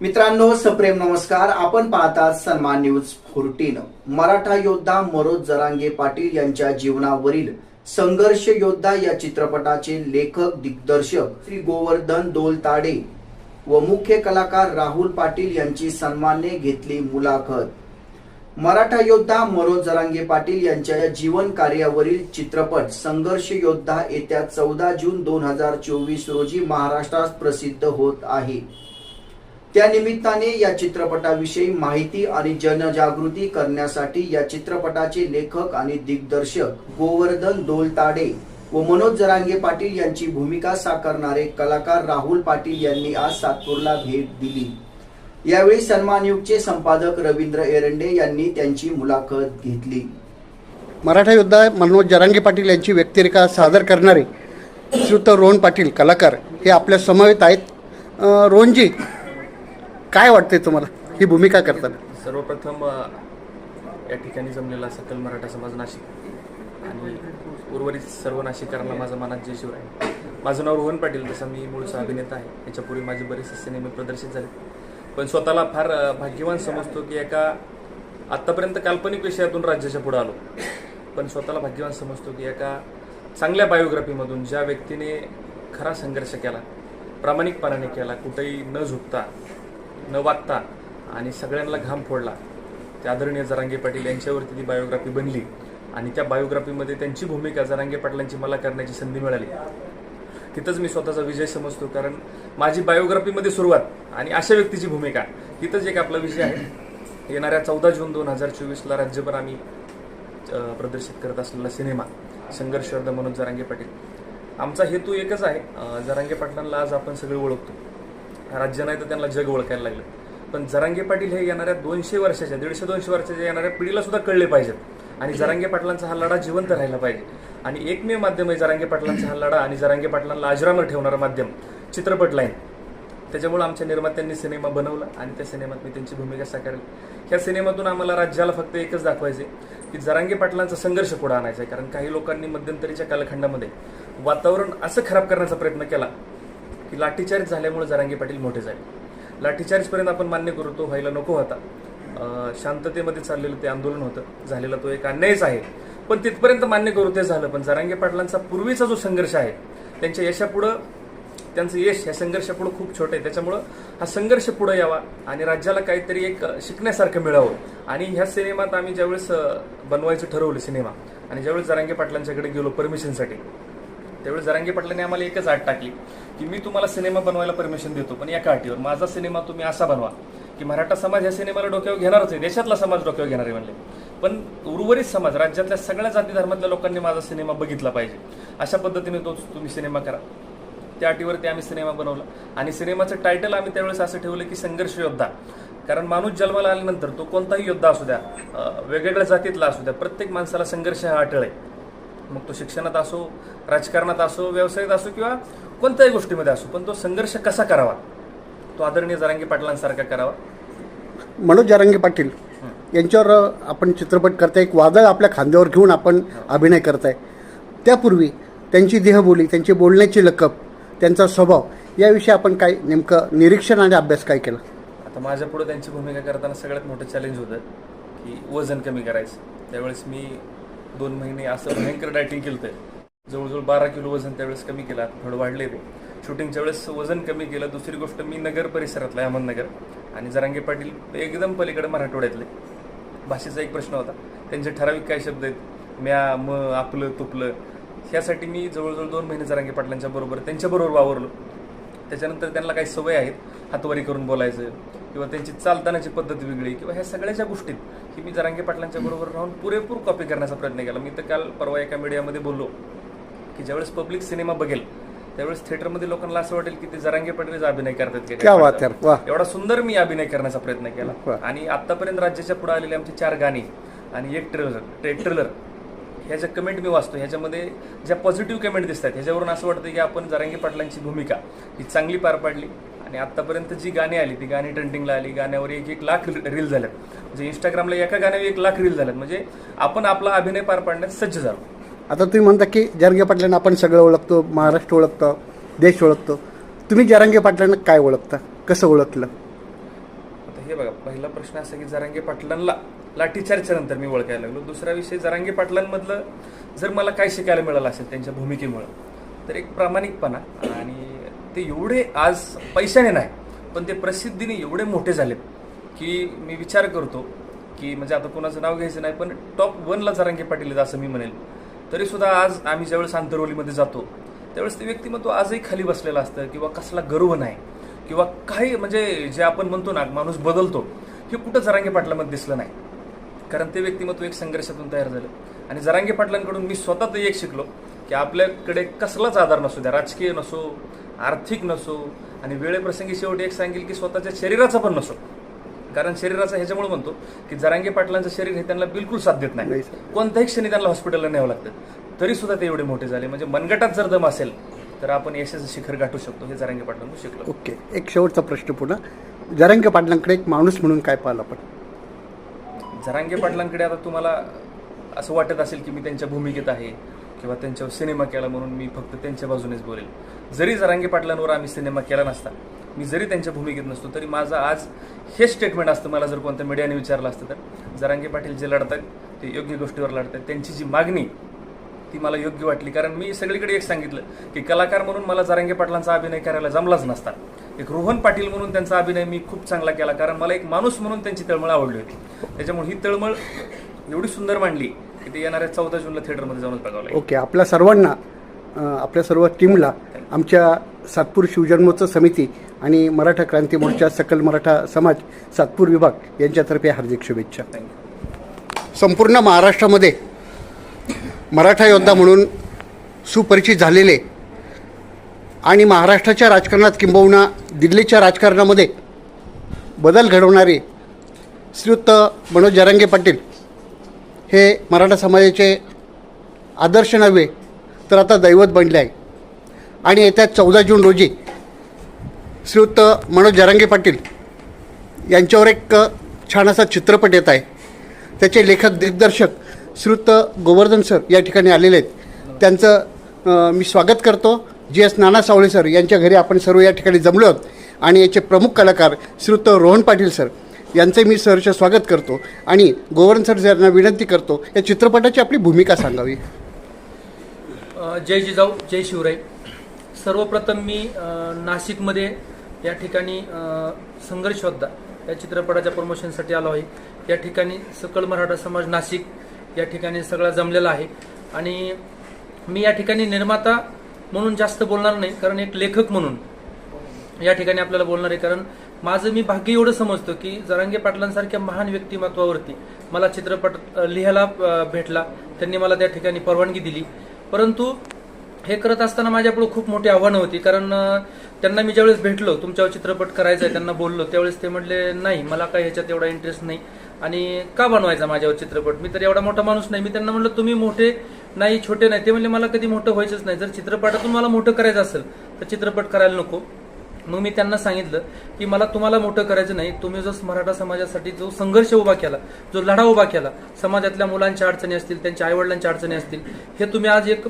मित्रांनो सप्रेम नमस्कार. आपण पाहतात सन्मान न्यूज फोर्टीन मराठा योद्धा मनोज जरांगे पाटील यांच्या जीवनावरील संघर्ष योद्धा या चित्रपटाचे लेखक दिग्दर्शक श्री गोवर्धन दोलताडे व मुख्य कलाकार राहुल पाटील यांची सन्मानने घेतली मुलाखत. मराठा योद्धा मनोज जरांगे पाटील यांच्या जीवन कार्यावरील चित्रपट संघर्ष योद्धा येत्या चौदा जून दोन हजार चोवीस रोजी महाराष्ट्रात प्रसिद्ध होत आहे. त्या निमित्ताने या चित्रपटाविषयी माहिती आणि जनजागृती करण्यासाठी या चित्रपटाचे लेखक आणि दिग्दर्शक गोवर्धन दोलताडे व मनोज जरांगे पाटील यांची भूमिका साकारणारे कलाकार राहुल पाटील यांनी आज सातपूरला भेट दिली. यावेळी सन्मान युगचे संपादक रवींद्र एरंडे यांनी त्यांची मुलाखत घेतली. मराठा योद्धा मनोज जरांगे पाटील यांची व्यक्तिरेखा सादर करणारे श्रुत रोहन पाटील कलाकार हे आपल्या समवेत आहेत. रोहनजी काय वाटतंय तुम्हाला? ही भूमिका करताना? सर्वप्रथम अ, या ठिकाणी जमलेला सकल मराठा समाज नाशिक आणि उर्वरित सर्व नाशिककारांना माझा मनात जय शिवराय. माझं नाव रोहन पाटील तसं मी मूळचा अभिनेता आहे. याच्यापूर्वी माझे बरेचसे सिनेमे प्रदर्शित झाले. पण स्वतःला फार अ, भाग्यवान समजतो की एका आत्तापर्यंत काल्पनिक विषयातून राज्याच्या पुढे आलो. पण स्वतःला भाग्यवान समजतो की एका चांगल्या बायोग्राफीमधून ज्या व्यक्तीने खरा संघर्ष केला प्रामाणिकपणाने केला कुठेही न झुकता न वागता आणि सगळ्यांना घाम फोडला. त्या आदरणीय जरांगे पाटील यांच्यावरती ती बायोग्राफी बनली आणि त्या बायोग्राफीमध्ये त्यांची भूमिका जरांगे पाटलांची मला करण्याची संधी मिळाली. तिथंच मी स्वतःचा विजय समजतो कारण माझी बायोग्राफीमध्ये सुरुवात आणि अशा व्यक्तीची भूमिका तिथंच एक आपला विजय आहे. येणाऱ्या चौदा जून दोन हजार चोवीसला राज्यभर आम्ही प्रदर्शित करत असलेला सिनेमा संघर्ष मनोज जरांगे पाटील. आमचा हेतू एकच आहे जरांगे पाटलांना आज आपण सगळे ओळखतो. राज्य नाही तर त्यांना जग ओळखायला लागलं. पण जरांगे पाटील हे येणाऱ्या दोनशे वर्षाच्या दीडशे दोनशे वर्षाच्या येणाऱ्या पिढीला सुद्धा कळले पाहिजेत. आणि जरांगे पाटलांचा हा लढा जिवंत राहिला पाहिजे. आणि एकमेव माध्यम आहे जरांगे पाटलांचा हा लढा आणि जरांगे पाटलांना अजरामर ठेवणारं माध्यम चित्रपट लाईन. त्याच्यामुळे आमच्या निर्मात्यांनी सिनेमा बनवला आणि त्या सिनेमात मी त्यांची भूमिका साकारली. ह्या सिनेमातून आम्हाला राज्याला फक्त एकच दाखवायचे की जरांगे पाटलांचा संघर्ष पुढे आणायचा आहे कारण काही लोकांनी मध्यंतरीच्या कालखंडामध्ये वातावरण असं खराब करण्याचा प्रयत्न केला की लाठीचार्ज झाल्यामुळे जरांगे पाटील मोठे झाले. लाठीचार्जपर्यंत आपण मान्य करू तो व्हायला नको होता. शांततेमध्ये चाललेलं ते आंदोलन होतं. झालेला तो एक अन्यायच आहे. पण तिथपर्यंत मान्य करू ते झालं. पण जरांगे पाटलांचा पूर्वीचा जो संघर्ष आहे त्यांच्या यशापुढं त्यांचं यश ह्या संघर्षापुढं खूप छोटं आहे. त्याच्यामुळं हा संघर्ष पुढं यावा आणि राज्याला काहीतरी एक शिकण्यासारखं मिळावं. आणि ह्या सिनेमात आम्ही ज्यावेळेस बनवायचं ठरवलं सिनेमा आणि ज्यावेळेस जरांगे पाटलांच्याकडे गेलो परमिशनसाठी त्यावेळी जरांगी पाटलांनी आम्हाला एकच आट टाकली की मी तुम्हाला सिनेमा बनवायला परमिशन देतो पण एका अटीवर माझा सिनेमा तुम्ही असा बनवा की मराठा समाज ह्या सिनेमाला डोक्यावर घेणारच आहे देशातला समाज डोक्यावर घेणार आहे म्हणले. पण उर्वरित समाज राज्यातल्या सगळ्या जाती धर्मातल्या लोकांनी माझा सिनेमा बघितला पाहिजे. अशा पद्धतीने तो तुम्ही सिनेमा करा. त्या अटीवरती आम्ही सिनेमा बनवला. आणि सिनेमाचं टायटल आम्ही त्यावेळेस असं ठेवलं की संघर्ष योद्धा. कारण माणूस जन्माला आल्यानंतर तो कोणताही योद्धा असू द्या वेगवेगळ्या जातीतला असू द्या प्रत्येक माणसाला संघर्ष हा अटळ आहे. मग तो शिक्षणात असो राजकारणात असो व्यवसायात असो किंवा कोणत्याही गोष्टीमध्ये असो पण तो संघर्ष कसा करावा? तो आदरणीय जरांगी पाटलांसारखा करावा. मनोज जरांगे पाटील यांच्यावर आपण चित्रपट करताय एक वादळ आपल्या खांद्यावर घेऊन आपण अभिनय करताय. त्यापूर्वी त्यांची देहबोली त्यांची बोलण्याची लकब त्यांचा स्वभाव याविषयी आपण काय नेमकं निरीक्षण आणि अभ्यास काय केला? आता माझ्या पुढे त्यांची भूमिका करताना सगळ्यात मोठं चॅलेंज होतं की वजन कमी करायचं. त्यावेळेस मी दोन महिने असं भयंकर डायटिंग केलं होतं जवळजवळ बारा किलो वजन त्यावेळेस कमी केलं आता थोडं वाढले ते. शूटिंगच्या वेळेस वजन कमी केलं. दुसरी गोष्ट मी नगर परिसरातला अहमदनगर. आणि जरांगे पाटील एकदम पलीकडे मराठवाड्यातले. भाषेचा एक प्रश्न होता. त्यांचे ठराविक काय शब्द आहेत? म्या म आपलं तुपलं. ह्यासाठी मी जवळजवळ दोन महिने जरांगे पाटलांच्या बरोबर त्यांच्याबरोबर वावरलो. त्याच्यानंतर त्यांना काही सवय आहेत. हातवारी करून बोलायचं. किंवा त्यांची चालतानाची पद्धत वेगळी. किंवा ह्या सगळ्याच्या गोष्टीत की मी जरांगे पाटलांच्या बरोबर राहून पुरेपूर कॉपी करण्याचा प्रयत्न केला. मी तर काल परवा एका मीडियामध्ये बोललो की ज्यावेळेस पब्लिक सिनेमा बघेल त्यावेळेस थिएटरमध्ये लोकांना असं वाटेल की ते जरांगे पाटीलच अभिनय करतात एवढा सुंदर मी अभिनय करण्याचा प्रयत्न केला. आणि आतापर्यंत राज्याच्या पुढे आलेली आमची चार गाणी आणि एक ट्रेलर ट्रेलर ह्या ज्या कमेंट मी वाचतो. ह्याच्यामध्ये ज्या पॉझिटिव्ह कमेंट दिसतात ह्याच्यावरून असं वाटतं की आपण जरांगी पाटलांची भूमिका ही चांगली पार पाडली. आणि आतापर्यंत जी गाणी आली ती गाणी ट्रेंडिंगला आली गाण्यावर एक एक लाख रील झाल्यात. म्हणजे इंस्टाग्रामला एका गाण्यावर एक लाख रील झाल्यात. म्हणजे आपण आपला अभिनय पार पाडण्यात सज्ज झालो. आता तुम्ही म्हणता की जरांगे पाटलांना आपण सगळं ओळखतो महाराष्ट्र ओळखतो देश ओळखतो. तुम्ही जरांगे पाटलांना काय ओळखता? कसं ओळखलं? हे बघा पहिला प्रश्न असा की जरांगे पाटलांना लाठीचार्जच्या नंतर मी ओळखायला लागलो. दुसरा विषय जरांगे पाटलांमधलं जर मला काय शिकायला मिळालं असेल त्यांच्या भूमिकेमुळं तर एक प्रामाणिकपणा आणि ते एवढे आज पैशाने नाही पण ते प्रसिद्धीने एवढे मोठे झालेत की मी विचार करतो की म्हणजे आता कोणाचं नाव घ्यायचं नाही पण टॉप वनला जरांगे पाटील आहेत असं मी म्हणेल. तरीसुद्धा आज आम्ही ज्यावेळेस आंतरवलीमध्ये जातो त्यावेळेस ते व्यक्तिमत्व आजही खाली बसलेलं असतं किंवा कसला गर्व नाही किंवा काही म्हणजे जे आपण म्हणतो ना माणूस बदलतो हे कुठं जरांगे पाटलामध्ये दिसलं नाही. कारण ते व्यक्तिमत्व एक संघर्षातून तयार झालं. आणि जरांगे पाटलांकडून मी स्वतः ते एक शिकलो की आपल्याकडे कसलाच आधार नसू द्या राजकीय नसो आर्थिक नसो आणि वेळेप्रसंगी शेवटी एक सांगेल की स्वतःच्या शरीराचा पण नसो. कारण शरीराचा ह्याच्यामुळे म्हणतो की जरांगे पाटलांचं शरीर हे त्यांना बिलकुल साथ देत नाही. कोणत्याही क्षणी त्यांना हॉस्पिटलला न्यावं लागतं. तरी सुद्धा ते एवढे मोठे झाले. म्हणजे मनगटात जर दम असेल तर आपण यशाचं शिखर गाठू शकतो हे जरांगे पाटलांकडून शिकलो. ओके एक शेवटचा प्रश्न पुन्हा. जरांगे पाटलांकडे एक माणूस म्हणून काय पाहिलं आपण? जरांगे पाटलांकडे आता तुम्हाला असं वाटत असेल की मी त्यांच्या भूमिकेत आहे. किंवा त्यांच्यावर सिनेमा केला म्हणून मी फक्त त्यांच्या बाजूनेच बोलेल. जरी जरांगे पाटलांवर आम्ही सिनेमा केला नसता मी जरी त्यांच्या भूमिकेत नसतो तरी माझं आज हे स्टेटमेंट असतं मला जर कोणत्या मीडियाने विचारलं असतं तर. जरांगे पाटील जे लढतात ते योग्य गोष्टीवर लढतात. त्यांची जी मागणी ती मला योग्य वाटली. कारण मी सगळीकडे एक सांगितलं की कलाकार म्हणून मला जरांगे पाटलांचा अभिनय करायला जमलाच नसता. एक रोहन पाटील म्हणून त्यांचा अभिनय मी खूप चांगला केला कारण मला एक माणूस म्हणून त्यांची तळमळ आवडली होती. त्याच्यामुळे ही तळमळ एवढी सुंदर मांडली की ते येणाऱ्या चौदा जूनला थिएटरमध्ये जाऊनच बघावं लागेल. ओके आपल्या सर्वांना अं, आपल्या सर्व टीमला आमच्या सातपूर शिवजन्मोत्सव समिती आणि मराठा क्रांती मोर्चा सकल मराठा समाज सातपूर विभाग यांच्यातर्फे हार्दिक शुभेच्छा. थँक्यू संपूर्ण महाराष्ट्रामध्ये मराठा योद्धा म्हणून सुपरिचित झालेले आणि महाराष्ट्राच्या राजकारणात किंबहुना दिल्लीच्या राजकारणामध्ये बदल घडवणारे श्रीयुत मनोज जरांगे पाटील हे मराठा समाजाचे आदर्श नव्हे तर आता दैवत बनले आहे. आणि येत्या चौदा जून रोजी श्रीयुक्त मनोज जरांगे पाटील यांच्यावर एक छान असा चित्रपट येत आहे. त्याचे लेखक दिग्दर्शक श्रुत गोवर्धन सर या ठिकाणी आलेले आहेत. त्यांचं मी स्वागत करतो. जी एस नाना सावळे सर यांच्या घरी आपण सर्व या ठिकाणी जमलो आहोत. आणि याचे प्रमुख कलाकार श्रुत रोहन पाटील सर. यांचे मी सहर्ष स्वागत करतो आणि गोवर्धन सर यांना विनंती करतो या चित्रपटाची आपली भूमिका सांगावी. जय जिजाऊ जय शिवराय. सर्वप्रथम मी नाशिकमध्ये या ठिकाणी संघर्ष योद्धा या चित्रपटाच्या प्रमोशनसाठी आलो आहे. या ठिकाणी सकल मराठा समाज नाशिक या ठिकाणी सगळा जमलेला आहे. आणि मी या ठिकाणी निर्माता म्हणून जास्त बोलणार नाही कारण एक लेखक म्हणून या ठिकाणी आपल्याला बोलणार आहे. कारण माझं मी भाग्य एवढं समजतो की जरांगे पाटलांसारख्या महान व्यक्तिमत्वावरती मला चित्रपट लिहायला भेटला. त्यांनी मला त्या ठिकाणी परवानगी दिली. परंतु हे करत असताना माझ्यापुढे खूप मोठी आव्हानं होती. कारण त्यांना मी ज्यावेळेस भेटलो तुमच्यावर चित्रपट करायचा आहे त्यांना बोललो त्यावेळेस ते म्हटले नाही मला काय ह्याच्यात एवढा इंटरेस्ट नाही. आणि का बनवायचा माझ्यावर चित्रपट? मी तर एवढा मोठा माणूस नाही. मी त्यांना म्हटलं तुम्ही मोठे नाही छोटे नाही. ते म्हणले मला कधी मोठं व्हायचंच नाही. जर चित्रपटातून मला मोठं करायचं असेल तर चित्रपट करायला नको. मग मी त्यांना सांगितलं की मला तुम्हाला मोठं करायचं नाही. तुम्ही जो मराठा समाजासाठी जो संघर्ष उभा केला जो लढा उभा केला समाजातल्या मुलांच्या अडचणी असतील त्यांच्या आईवडिलांच्या अडचणी असतील हे तुम्ही आज एक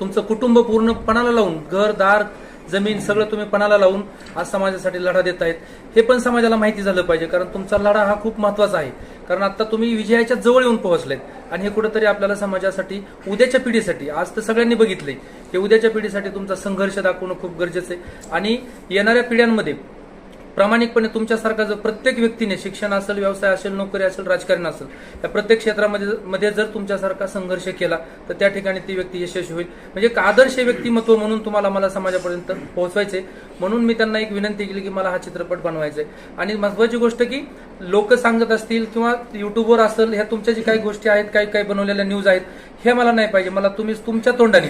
तुमचं कुटुंब पूर्णपणाला लावून घर दार जमीन सगळं तुम्ही पणाला लावून आज समाजासाठी लढा देत आहेत हे पण समाजाला माहिती झालं पाहिजे कारण तुमचा लढा हा खूप महत्त्वाचा आहे. कारण आता तुम्ही विजयाच्या जवळ येऊन पोहोचलेत आणि हे कुठेतरी आपल्याला समाजासाठी उद्याच्या पिढीसाठी आज तर सगळ्यांनी बघितले की उद्याच्या पिढीसाठी तुमचा संघर्ष दाखवणं खूप गरजेचं आहे. आणि येणाऱ्या पिढ्यांमध्ये प्रामाणिकपणे तुमच्यासारखा जर प्रत्येक व्यक्तीने शिक्षण असेल व्यवसाय असेल नोकरी असेल राजकारण असेल या प्रत्येक क्षेत्रामध्ये मध्ये जर तुमच्यासारखा संघर्ष केला तर त्या ठिकाणी ती व्यक्ती यशस्वी होईल. म्हणजे एक आदर्श व्यक्तिमत्व म्हणून तुम्हाला मला समाजापर्यंत पोहोचवायचे म्हणून मी त्यांना एक विनंती केली की मला हा चित्रपट बनवायचा आहे आणि महत्वाची गोष्ट की लोक सांगत असतील किंवा युट्यूबवर असेल ह्या तुमच्या जी काही गोष्टी आहेत काही काही बनवलेल्या न्यूज आहेत हे मला नाही पाहिजे. मला तुम्ही तुमच्या तोंडाने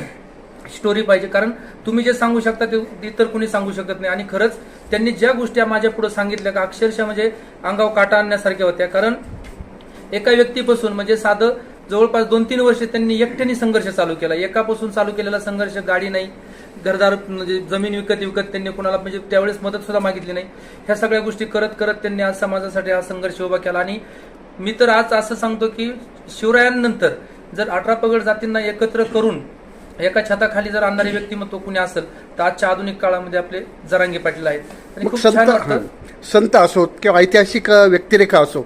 स्टोरी पाहिजे. कारण तुम्ही जे सांगू शकता ते इतर कुणी सांगू शकत नाही. आणि खरंच त्यांनी ज्या गोष्टी माझ्या पुढे सांगितल्या का अक्षरशः म्हणजे अंगाव काटा आणण्यासारख्या होत्या. कारण एका व्यक्तीपासून म्हणजे साधं जवळपास दोन तीन वर्ष त्यांनी एकट्याने संघर्ष चालू केला. एकापासून चालू केलेला संघर्ष गाडी नाही. घरदार म्हणजे जमीन विकत विकत त्यांनी कोणाला म्हणजे त्यावेळेस मदत सुद्धा मागितली नाही. ह्या सगळ्या गोष्टी करत करत त्यांनी आज समाजासाठी हा संघर्ष उभा केला. आणि मी तर आज असं सांगतो की शिवरायांनंतर जर अठरा पगड जातींना एकत्र करून एका छताखाली जर आणणारे व्यक्तिमत्व कुणी असेल तर आजच्या आधुनिक काळामध्ये आपले जरांगे पाटील आहेत आणि मग खूप संत छान वाटतं. संत असोत किंवा ऐतिहासिक व्यक्तिरेखा असो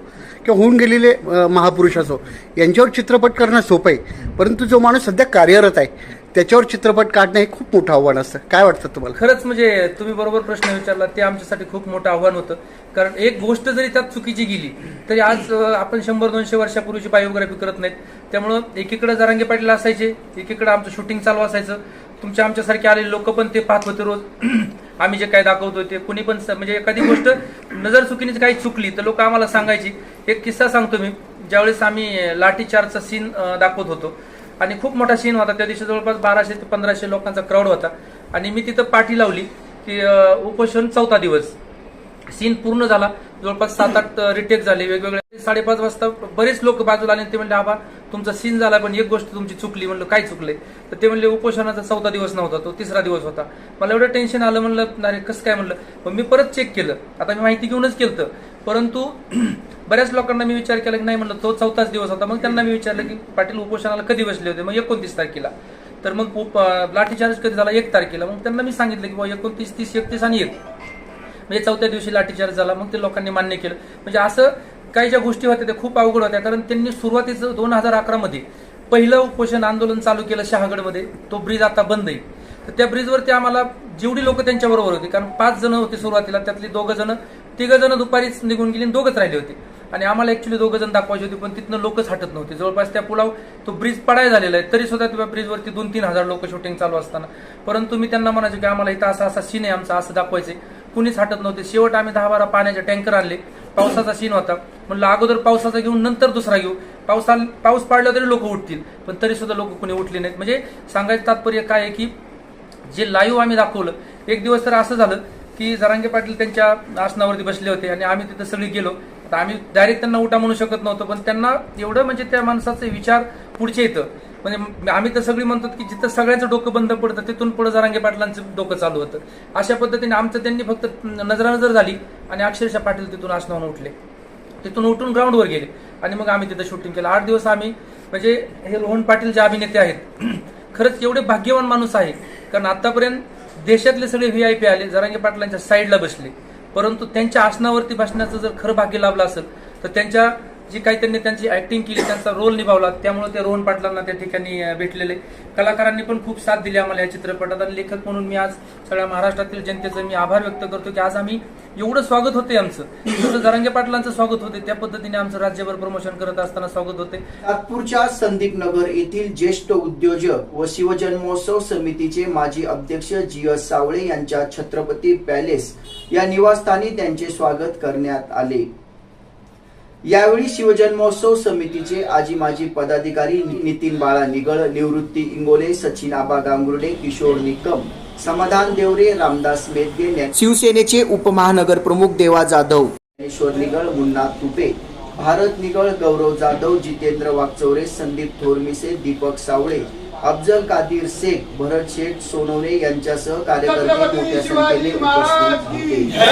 किंवा होऊन गेलेले महापुरुष असो यांच्यावर चित्रपट करणं सोपं आहे परंतु जो माणूस सध्या कार्यरत आहे त्याच्यावर चित्रपट काढणं हे खूप मोठं आव्हान असतं. काय वाटतं तुम्हाला? खरंच म्हणजे तुम्ही बरोबर प्रश्न विचारला ते आमच्यासाठी खूप मोठं आव्हान होतं. कारण एक गोष्ट जरी त्यात चुकीची गेली तरी आज आपण शंभर दोनशे वर्षापूर्वीची बायोग्राफी करत नाहीत. त्यामुळं एकीकडे जरांगे पाटील असायचे एकीकडे आमचं शूटिंग चालू असायचं. तुमच्या आमच्यासारखे आलेले लोक पण ते पाहत होते रोज. आम्ही जे काय दाखवतो ते कुणी पण स- म्हणजे एखादी गोष्ट नजर चुकीने काही चुकली तर लोक आम्हाला सांगायची. एक किस्सा सांगतो मी. ज्यावेळेस आम्ही लाठीचारचा सीन दाखवत होतो आणि खूप मोठा सीन होता. त्या दिवशी जवळपास बाराशे ते पंधराशे लोकांचा क्राऊड होता. आणि मी तिथं पाठी लावली की उपोषण चौथा दिवस. सीन पूर्ण झाला. जवळपास सात आठ रिटेक झाले. वेगवेगळे साडेपाच वाजता बरेच लोक बाजूला आले आणि ते म्हणले आबा तुमचा सीन झाला पण एक गोष्ट तुमची चुकली. म्हणलं काय चुकले तर ते म्हणले उपोषणाचा चौथा दिवस नव्हता तो तिसरा दिवस होता. मला एवढं टेन्शन आलं म्हणलं अरे कसं काय? म्हणलं. मग मी परत चेक केलं. आता मी माहिती घेऊनच केलं परंतु बऱ्याच लोकांना मी विचार केला की नाही म्हणलं तो चौथाच दिवस होता. मग त्यांना मी विचारलं की पाटील उपोषणाला कधी बसले होते? मग एकोणतीस तारखेला. तर मग उप- लाठीचार्ज कधी झाला? एक तारखेला. मग त्यांना मी सांगितलं की बाबा एकोणतीस तीस एकतीस आणि एक. म्हणजे चौथ्या दिवशी लाठीचार्ज झाला. मग ते लोकांनी मान्य केलं. म्हणजे असं काही ज्या गोष्टी होत्या त्या खूप अवघड होत्या. कारण त्यांनी सुरुवातीचं दोन हजार अकरा मध्ये पहिलं उपोषण आंदोलन चालू केलं शहागडमध्ये तो ब्रिज आता बंद आहे. तर त्या ब्रिजवरती आम्हाला जेवढी लोक त्यांच्याबरोबर होती कारण पाच जण होते सुरुवातीला. त्यातली दोघं जण तिघ जण दुपारीच निघून गेली आणि दोघंच राहिले होते. आणि आम्हाला ऍक्च्युली दोघं जण दाखवायचे होते पण तिथनं लोकच हटत नव्हते. जवळपास त्या पुलाव तो ब्रिज पडाय झालेला आहे. तरी सुद्धा त्या ब्रिजवरती दोन तीन हजार लोक शूटिंग चालू असताना. परंतु मी त्यांना म्हणायचे की आम्हाला इथं असा असा सीन आहे आमचा असं दाखवायचे कुणीच हटत नव्हते. शेवट आम्ही दहा बारा पाण्याचे टँकर आणले. पावसाचा सीन होता. म्हणलं अगोदर पावसाचा घेऊन नंतर दुसरा घेऊ. पावसा पाऊस पाडला तरी लोक उठतील. पण तरी सुद्धा लोक कुणी उठले नाहीत. म्हणजे सांगायचं तात्पर्य काय आहे की जे लाईव्ह आम्ही दाखवलं एक दिवस तर असं झालं की जरांगे पाटील त्यांच्या आसनावरती बसले होते आणि आम्ही तिथं सगळे गेलो. तर आम्ही डायरेक्ट त्यांना उठा म्हणू शकत नव्हतो पण त्यांना एवढं म्हणजे त्या माणसाचे विचार पुढचे येतं. म्हणजे आम्ही तर सगळी म्हणतो की जिथं सगळ्यांचं डोकं बंद पडतं तिथून पुढे जरांगे पाटलांचं डोकं चालू होतं. अशा पद्धतीने आमचं त्यांनी फक्त नजरानजर झाली आणि अक्षरशः पाटील तिथून आसनावून उठले. तिथून उठून ग्राउंडवर गेले. आणि मग आम्ही तिथं शूटिंग केलं. आठ दिवस आम्ही म्हणजे हे रोहन पाटील जे अभिनेते आहेत खरंच एवढे भाग्यवान माणूस आहे कारण आतापर्यंत देशातले सगळे व्ही आय पी आले जरांगे पाटलांच्या साईडला बसले. परंतु त्यांच्या आसनावरती बसण्याचं जर खरं भाग्य लाभलं असेल तर त्यांच्या जी काही त्यांनी त्यांची ऍक्टिंग केली त्यांचा रोल निभावला त्यामुळे ते रोहन पाटलांना त्या ठिकाणी भेटलेले. कलाकारांनी पण खूप साथ दिली आम्हाला या चित्रपटात. आणि लेखक म्हणून मी आज सगळ्या महाराष्ट्रातील जनतेचं मी आभार व्यक्त करतो की आज आम्ही एवढं स्वागत होते आमचं. एवढं जरांगे पाटलांचं स्वागत होते त्या पद्धतीने आमचं राज्यभर प्रमोशन करत असताना स्वागत होते नागपूरच्या संदीप नगर येथील ज्येष्ठ उद्योजक व शिवजन्मोत्सव समितीचे माजी अध्यक्ष जी एस सावळे यांच्या छत्रपती पॅलेस या निवासस्थानी त्यांचे स्वागत करण्यात आले. यावेळी शिवजन्मोत्सव समितीचे आजी माजी पदाधिकारी नितीन बाळा निगळ निवृत्ती इंगोले सचिन आबा गांगुर्डे किशोर निकम समाधान देवरे रामदास मेदगे शिवसेनेचे उपमहानगर प्रमुख देवा जाधव. ज्ञानेश्वर निगळ मुन्ना तुपे भारत निगळ गौरव जाधव जितेंद्र वागचौरे संदीप थोरमिसे दीपक सावळे अफजल कादिर शेख भरत शेठ सोनवणे यांच्यासह कार्यकर्ते मोठ्या संख्येने उपस्थित होते.